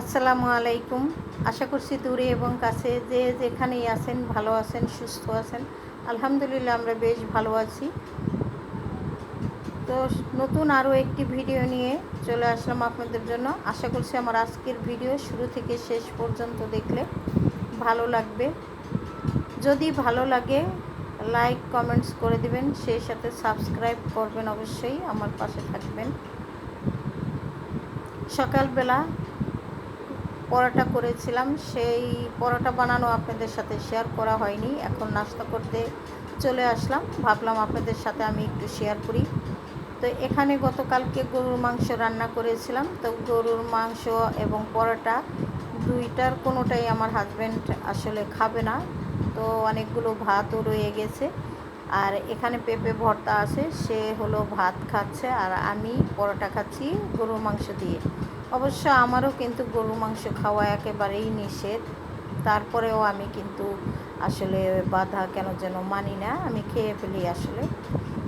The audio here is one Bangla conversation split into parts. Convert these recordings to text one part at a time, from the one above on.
আসসালামু আলাইকুম। আশা করছি দূরে এবং কাছে যে যেখানেই আছেন, ভালো আছেন, সুস্থ আছেন, আলহামদুলিল্লাহ আমরা বেশ ভালো আছি। তো নতুন আরও একটি ভিডিও নিয়ে চলে আসলাম আপনাদের জন্য। আশা করছি আমার আজকের ভিডিও শুরু থেকে শেষ পর্যন্ত দেখলে ভালো লাগবে। যদি ভালো লাগে, লাইক, কমেন্টস করে দিবেন, সেই সাথে সাবস্ক্রাইব করবেন অবশ্যই, আমার পাশে থাকবেন। সকালবেলা পরোটা করেছিলাম, সেই পরোটা বানানো আপনাদের সাথে শেয়ার করা হয়নি। এখন নাস্তা করতে চলে আসলাম। ভাবলাম আপনাদের সাথে আমি একটু শেয়ার করি। তো এখানে গতকালকে গরুর মাংস রান্না করেছিলাম। তো গরুর মাংস এবং পরোটা দুইটার কোনোটাই আমার হাজব্যান্ড আসলে খাবে না। তো অনেকগুলো ভাতও রয়ে গেছে। আর এখানে পেঁপে ভর্তা আছে, সে হলো ভাত খাচ্ছে। আর আমি পরোটা খাচ্ছি গরুর মাংস দিয়ে। অবশ্য আমারও কিন্তু গরু মাংস খাওয়া একেবারেই নিষেধ। তারপরেও আমি কিন্তু আসলে বাধা কেন যেন মানি না, আমি খেয়ে ফেলি আসলে।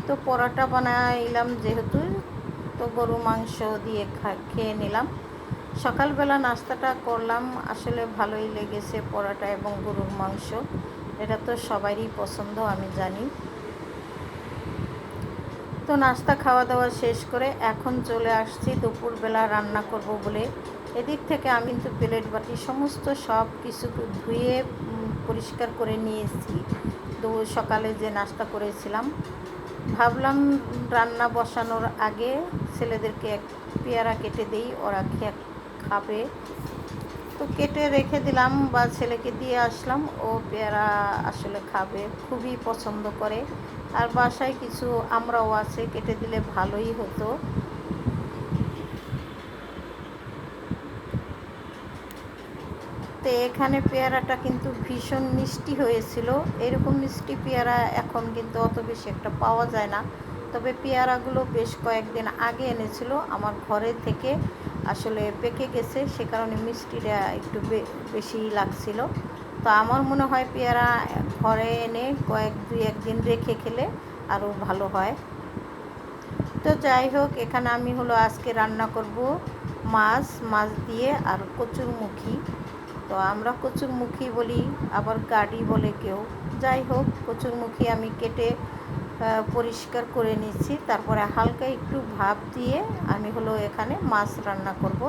তো পরোটা বানাইলাম যেহেতু, তো গরু মাংস দিয়ে খেয়ে নিলাম। সকালবেলা নাস্তাটা করলাম, আসলে ভালোই লেগেছে পরোটা এবং গরুর মাংস। এটা তো সবারই পছন্দ, আমি জানি। তো নাস্তা খাওয়া দাওয়া শেষ করে এখন চলে আসছি দুপুরবেলা রান্না করব বলে। এদিক থেকে আমি কিন্তু প্লেট বাটি সমস্ত সব কিছু ধুয়ে পরিষ্কার করে নিয়েছি। তো সকালে যে নাস্তা করেছিলাম, ভাবলাম রান্না বসানোর আগে ছেলেদেরকে এক পেয়ারা কেটে দিই, ওরা খেয়ে খাবে। তো কেটে রেখে দিলাম বা ছেলেকে দিয়ে আসলাম, ও পেয়ারা আসলে খাবে, খুবই পছন্দ করে। আর বাসায় কিছু আমরাও আছে, কেটে দিলে ভালোই হতো। তো এখানে পেয়ারাটা কিন্তু ভীষণ মিষ্টি হয়েছিল। এরকম মিষ্টি পেয়ারা এখন কিন্তু অত বেশি একটা পাওয়া যায় না। তবে পেয়ারাগুলো বেশ কয়েকদিন আগে এনেছিল, আমার ঘরে থেকে আসলে পেকে গেছে, সে কারণে মিষ্টিটা একটু বেশি লাগছিল। তো আমার মনে হয় পেয়ারা ঘরে এনে কয়েক, দুই, একদিন রেখে খেলে আরও ভালো হয়। তো যাই হোক, এখানে আমি হলো আজকে রান্না করব মাছ মাছ দিয়ে আর কচুরমুখী। তো আমরা কচুরমুখী বলি, আবার গাড়ি বলে কেউ। যাই হোক, কচুরমুখী আমি কেটে পরিষ্কার করে নিচ্ছি। তারপরে হালকা একটু ভাপ দিয়ে আমি হলো এখানে মাছ রান্না করব।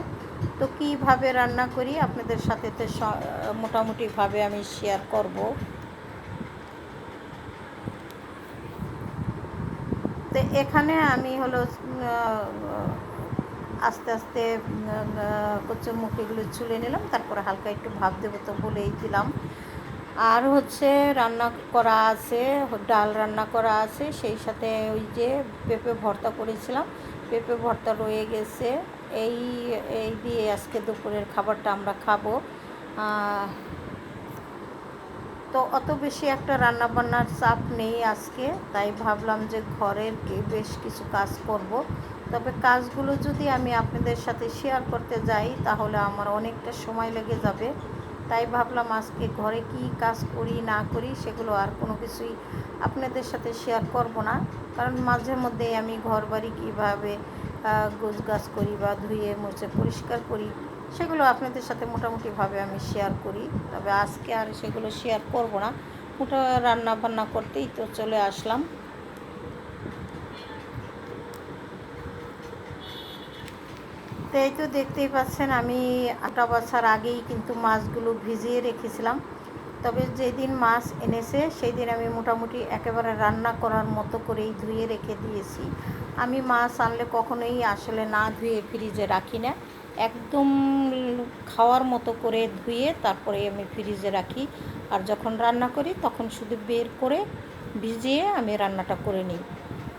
তো কীভাবে রান্না করি আপনাদের সাথে তো মোটামুটিভাবে আমি শেয়ার করব। তো এখানে আমি হলো আস্তে আস্তে কচুরমুখিগুলো চুলে নিলাম, তারপরে হালকা একটু ভাব দেবো তো বলেই দিলাম। আর হচ্ছে রান্না করা আছে, ডাল রান্না করা আছে, সেই সাথে ওই যে পেঁপে ভর্তা করেছিলাম, পেঁপে ভর্তা রয়ে গেছে। এই এই দিয়ে আজকে দুপুরের খাবারটা আমরা খাব। তো অত বেশি একটা রান্না বান্নার চাপ নেই আজকে, তাই ভাবলাম যে ঘরের বেশ কিছু কাজ করব। তবে কাজগুলো যদি আমি আপনাদের সাথে শেয়ার করতে যাই, তাহলে আমার অনেকটা সময় লেগে যাবে। তাই ভাবলাম আজকে ঘরে কি কাজ করি, না করি, সেগুলো আর কোনো কিছুই আপনাদের সাথে শেয়ার করব না। কারণ মাঝে মধ্যে আমি ঘর বাড়ি কীভাবে গোছ গাছ করি বা ধুয়ে, মুছে, পরিষ্কার করি সেগুলো আপনাদের সাথে মোটামুটিভাবে আমি শেয়ার করি। তবে আজকে আর সেগুলো শেয়ার করব না। মোটা রান্না বান্না করতেই তো চলে আসলাম। তো এই তো দেখতেই পাচ্ছেন, আমি আটা বাছার আগেই কিন্তু মাছগুলো ভিজিয়ে রেখেছিলাম। তবে যেদিন মাছ এনেছে সেই দিন আমি মোটামুটি একেবারে রান্না করার মতো করেই ধুয়ে রেখে দিয়েছি। আমি মাছ আনলে কখনোই আসলে না ধুয়ে ফ্রিজে রাখি না। একদম খাওয়ার মতো করে ধুয়ে তারপরে আমি ফ্রিজে রাখি। আর যখন রান্না করি তখন শুধু বের করে ভিজিয়ে আমি রান্নাটা করে নিই।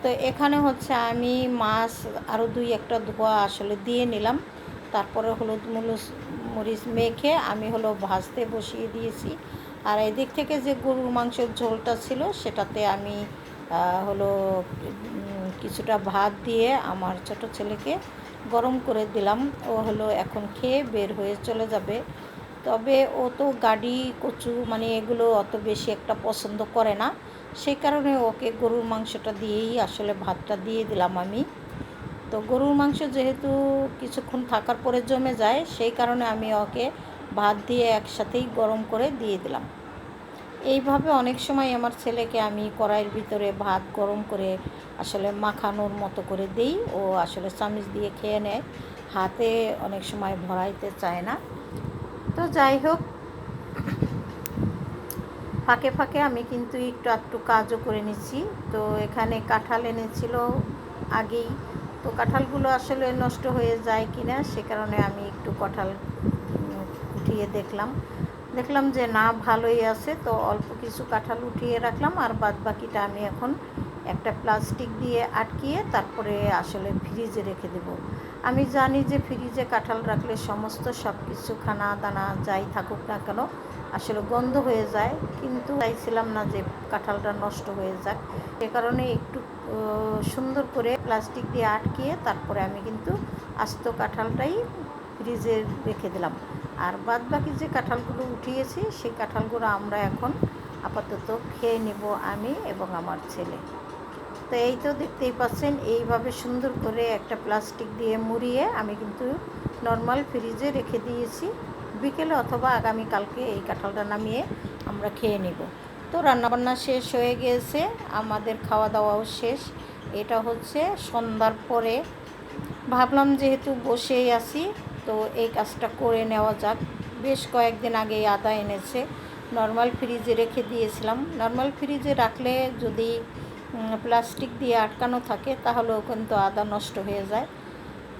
তো এখানে হচ্ছে আমি মাছ আরও দুই একটা ধোয়া আসলে দিয়ে নিলাম। তারপরে হলুদ মুলুস মরিচ মেখে আমি হলো ভাজতে বসিয়ে দিয়েছি। আর এদিক থেকে যে গরুর মাংসের ঝোলটা ছিল সেটাতে আমি হলো কিছুটা ভাত দিয়ে আমার ছোট ছেলেকে গরম করে দিলাম। ও হলো এখন খেয়ে বের হয়ে চলে যাবে। তবে ও তো গাড়ি, কচু মানে এগুলো অত বেশি একটা পছন্দ করে না। সেই কারণে ওকে গরুর মাংসটা দিয়েই আসলে ভাতটা দিয়ে দিলাম আমি। তো গরুর মাংস যেহেতু কিছুক্ষণ থাকার পরে জমে যায়, সেই কারণে আমি ওকে ভাত দিয়ে একসাথেই গরম করে দিয়ে দিলাম। এইভাবে অনেক সময় আমার ছেলেকে আমি কড়াইয়ের ভিতরে ভাত গরম করে আসলে মাখানোর মতো করে দিই। ও আসলে চামিচ দিয়ে খেয়ে নেয়। হাতে অনেক সময় ভরাইতে চায় না। তো যাই হোক, ফাঁকে ফাঁকে আমি কিন্তু একটু একটু কাজও করে নিচ্ছি। তো এখানে কাঁঠাল এনেছিল আগেই। তো কাঁঠালগুলো আসলে নষ্ট হয়ে যায় কিনা সে কারণে আমি একটু কাঁঠাল উঠিয়ে দেখলাম। দেখলাম যে না, ভালোই আছে। তো অল্প কিছু কাঁঠাল উঠিয়ে রাখলাম আর বাদ বাকিটা আমি এখন একটা প্লাস্টিক দিয়ে আটকিয়ে তারপরে আসলে ফ্রিজে রেখে দেব। আমি জানি যে ফ্রিজে কাঁঠাল রাখলে সমস্ত সব কিছু খানা দানা যাই থাকুক না কেন, আসলে গন্ধ হয়ে যায়। কিন্তু চাইছিলাম না যে কাঁঠালটা নষ্ট হয়ে যাক। সে কারণে একটু সুন্দর করে প্লাস্টিক দিয়ে আটকিয়ে তারপরে আমি কিন্তু আস্ত কাঁঠালটাই ফ্রিজে রেখে দিলাম। আর বাদ বাকি যে কাঁঠালগুলো উঠিয়েছি, সেই কাঁঠালগুলো আমরা এখন আপাতত খেয়ে নেব আমি এবং আমার ছেলে। তো এই তো দেখতেই পাচ্ছেন, এইভাবে সুন্দর করে একটা প্লাস্টিক দিয়ে মুড়িয়ে আমি কিন্তু নর্মাল ফ্রিজে রেখে দিয়েছি। বিকেলে অথবা আগামী কালকে এই কাঁঠালটা নামিয়ে আমরা খেয়ে নেব। তো রান্নাবান্না শেষ হয়ে গিয়েছে আমাদের খাওয়া দাওয়াও শেষ। এটা হচ্ছে সন্ধ্যার পরে। ভাবলাম যেহেতু বসেই আছি তো এই কাজটা করে নেওয়া যাক। বেশ কয়েকদিন আগে আদা এনেছে। নর্মাল ফ্রিজে রেখে দিয়েছিলাম। নর্মাল ফ্রিজে রাখলে যদি প্লাস্টিক দিয়ে আটকানো থাকে, তাহলেও কিন্তু আদা নষ্ট হয়ে যায়।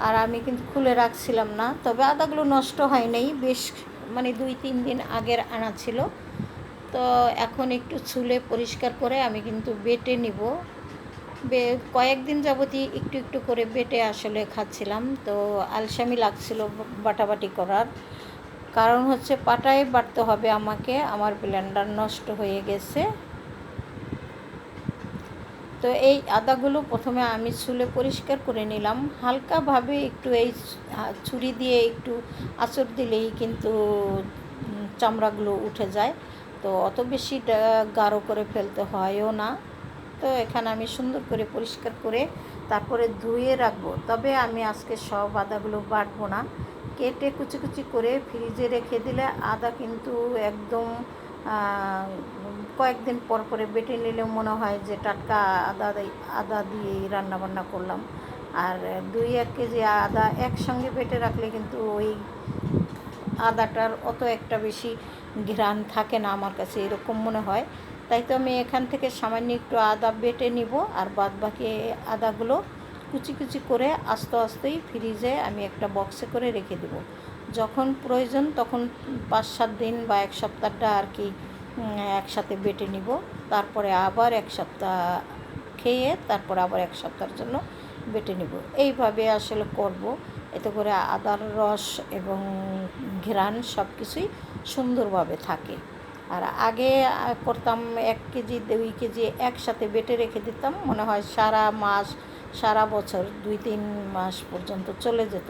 আর আমি কিন্তু খুলে রাখছিলাম না। তবে আদাগুলো নষ্ট হয় নাই। বেশ মানে দুই, তিন দিন আগের আনা ছিল। তো এখন একটু ছুলে পরিষ্কার করে আমি কিন্তু বেটে নিব। কয়েকদিন যাবতই একটু একটু করে বেটে আসলে খাচ্ছিলাম। তো আলসামি লাগছিল বাটাবাটি করার। কারণ হচ্ছে পাটায় বাটতে হবে আমাকে, আমার ব্লেন্ডার নষ্ট হয়ে গেছে। তো এই আদাগুলো প্রথমে আমি ছুলে পরিষ্কার করে নিলাম। হালকাভাবে একটু এই ছুরি দিয়ে একটু আঁচড় দিলেই কিন্তু চামড়াগুলো উঠে যায়। তো অত বেশি গাঢ় করে ফেলতে হয়ও না। তো এখানে আমি সুন্দর করে পরিষ্কার করে তারপরে ধুয়ে রাখব। তবে আমি আজকে সব আদাগুলো বাটবো না। কেটে কুচি কুচি করে ফ্রিজে রেখে দিলে আদা কিন্তু একদম কয়েকদিন পর পরে বেটে নিলে মনে হয় যে টাটকা আদা আদা দিয়েই রান্নাবান্না করলাম। আর দুই এক কেজি আদা একসঙ্গে বেটে রাখলে কিন্তু ওই আদাটার অত একটা বেশি ঘ্রাণ থাকে না আমার কাছে, এরকম মনে হয়। তাই তো আমি এখান থেকে সামান্য একটু আদা বেটে নিব আর বাদ বাকি আদাগুলো কুচি কুচি করে আস্তে আস্তেই ফ্রিজে আমি একটা বক্সে করে রেখে দেব। যখন প্রয়োজন তখন পাঁচ সাত দিন বা এক সপ্তাহটা আর কি একসাথে বেটে নিব। তারপরে আবার এক সপ্তাহ খেয়ে তারপরে আবার এক সপ্তাহের জন্য বেটে নিব। এইভাবে আসলে করব। এতে করে আদার রস এবং ঘ্রাণ সব কিছুই সুন্দরভাবে থাকে। আর আগে করতাম এক কেজি, দুই কেজি একসাথে বেটে রেখে দিতাম, মনে হয় সারা মাস, সারা বছর, দুই তিন মাস পর্যন্ত চলে যেত।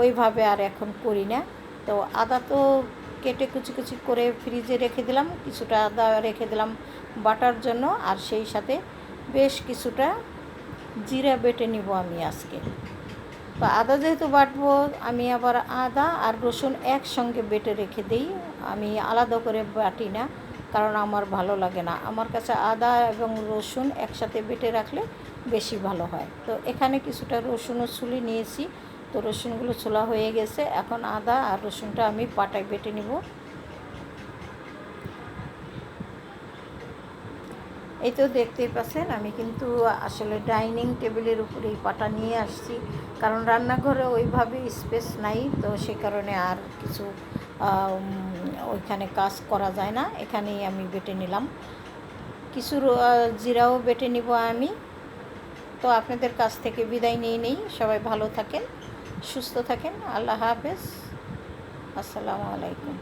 ওইভাবে আর এখন করি না। তো আদা তো কেটে কুচি কুচি করে ফ্রিজে রেখে দিলাম, কিছুটা আদা রেখে দিলাম বাটার জন্য, আর সেই সাথে বেশ কিছুটা জিরা বেটে নিব আমি আজকে। তো আদা যেহেতু বাটবো, আমি আবার আদা আর রসুন একসঙ্গে বেটে রেখে দিই। আমি আলাদা করে বাটি না, কারণ আমার ভালো লাগে না। আমার কাছে আদা এবং রসুন একসাথে বেটে রাখলে বেশি ভালো হয়। তো এখানে কিছুটা রসুনও ছুলি নিয়েছি। তো রসুনগুলো ছোলা হয়ে গেছে। এখন আদা আর রসুনটা আমি পাটায় বেটে নিব। এই তো দেখতেই পাচ্ছেন, আমি কিন্তু আসলে ডাইনিং টেবিলের উপরে এই পাটা নিয়ে আসছি। কারণ রান্নাঘরে ওইভাবে স্পেস নাই, তো সে কারণে আর কিছু ওইখানে কাজ করা যায় না। এখানেই আমি বেটে নিলাম। কিছু জিরাও বেটে নিব আমি। তো আপনাদের কাছ থেকে বিদায় নিয়ে নেই। সবাই ভালো থাকেন, সুস্থ থাকেন। আল্লাহ হাফেজ। আসসালামু আলাইকুম।